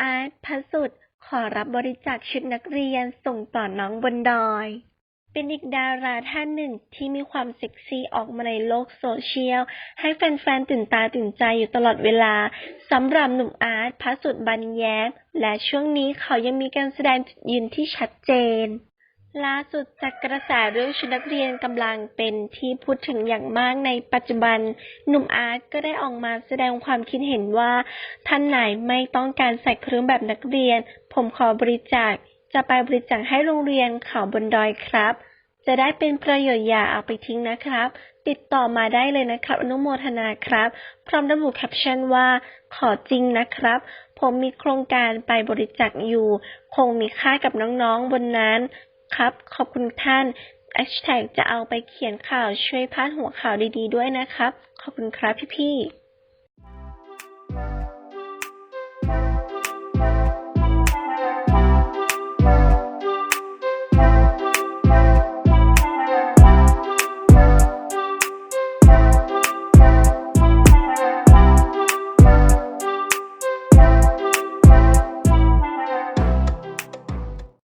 อาร์ตพระสุดขอรับบริจาคชุดนักเรียนส่งต่อน้องบนดอย เป็นอีกดาราท่านหนึ่งที่มีความเซ็กซี่ออกมาในโลกโซเชียล ให้แฟนๆ ตื่นตาตื่นใจอยู่ตลอดเวลาสำหรับหนุ่มอาร์ตพระสุดบันแย้มและช่วงนี้เขายังมีการแสดงจุดยืนที่ชัดเจน ล่าสุดจากกระแสเรื่องชุดนักเรียนกำลังเป็นที่พูดถึงอย่างมากในปัจจุบัน หนุ่มอาร์ตก็ได้ออกมาแสดงความคิดเห็นว่า ท่านไหนไม่ต้องการใส่เครื่องแบบนักเรียน ผมขอบริจาค จะไปบริจาคให้โรงเรียนเขาบนดอยครับ จะได้เป็นประโยชน์อย่าเอาไปทิ้งนะครับ ติดต่อมาได้เลยนะครับ อนุโมทนาครับ พร้อมระบุแคปชั่นว่า ขอจริงนะครับ ผมมีโครงการไปบริจาคอยู่ คงมีค่ากับน้องๆบนนั้น ครับ ขอบคุณท่านแอชแท็กจะเอาไปเขียนข่าวช่วยพาดหัวข่าวดีๆด้วยนะครับ ขอบคุณครับพี่ๆ